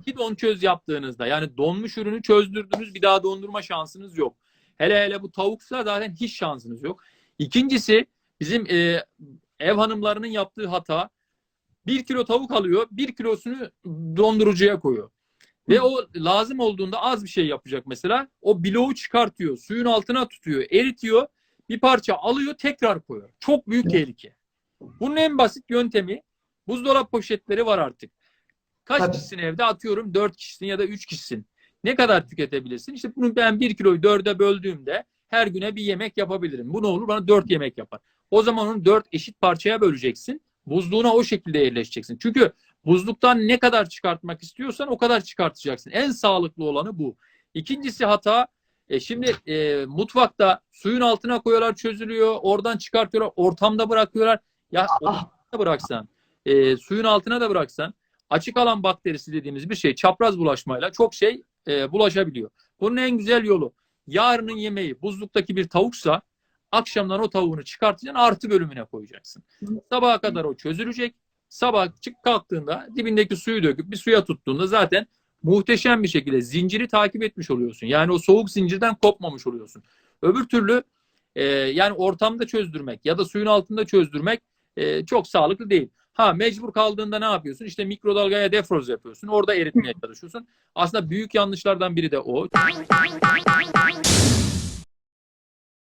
İki don çöz yaptığınızda yani donmuş ürünü çözdürdünüz bir daha dondurma şansınız yok. Hele hele bu tavuksa zaten hiç şansınız yok. İkincisi bizim e, ev hanımlarının yaptığı hata bir kilo tavuk alıyor bir kilosunu dondurucuya koyuyor. Ve o lazım olduğunda az bir şey yapacak mesela. O bloğu çıkartıyor. Suyun altına tutuyor. Eritiyor. Bir parça alıyor tekrar koyuyor. Çok büyük tehlike. Bunun en basit yöntemi buzdolap poşetleri var artık. Kaç Tabii. kişisin evde? Atıyorum 4 kişisin ya da 3 kişisin. Ne kadar tüketebilirsin? İşte bunu ben 1 kiloyu 4'e böldüğümde her güne bir yemek yapabilirim. Bu ne olur? Bana 4 yemek yapar. O zaman onu 4 eşit parçaya böleceksin. Buzluğuna o şekilde yerleşeceksin. Çünkü buzluktan ne kadar çıkartmak istiyorsan o kadar çıkartacaksın. En sağlıklı olanı bu. İkincisi hata e, şimdi e, mutfakta suyun altına koyuyorlar çözülüyor. Oradan çıkartıyorlar. Ortamda bırakıyorlar. Ya Ah. ortamda bıraksan e, suyun altına da bıraksan açık alan bakterisi dediğimiz bir şey çapraz bulaşmayla çok şey e, bulaşabiliyor. Bunun en güzel yolu yarının yemeği buzluktaki bir tavuksa akşamdan o tavuğunu çıkartacaksın artı bölümüne koyacaksın. Sabaha kadar o çözülecek. Sabah çık kalktığında dibindeki suyu döküp bir suya tuttuğunda zaten muhteşem bir şekilde zinciri takip etmiş oluyorsun. Yani o soğuk zincirden kopmamış oluyorsun. Öbür türlü e, yani ortamda çözdürmek ya da suyun altında çözdürmek e, çok sağlıklı değil. Ha mecbur kaldığında ne yapıyorsun? İşte mikrodalgaya defroz yapıyorsun. Orada eritmeye çalışıyorsun. Aslında büyük yanlışlardan biri de o.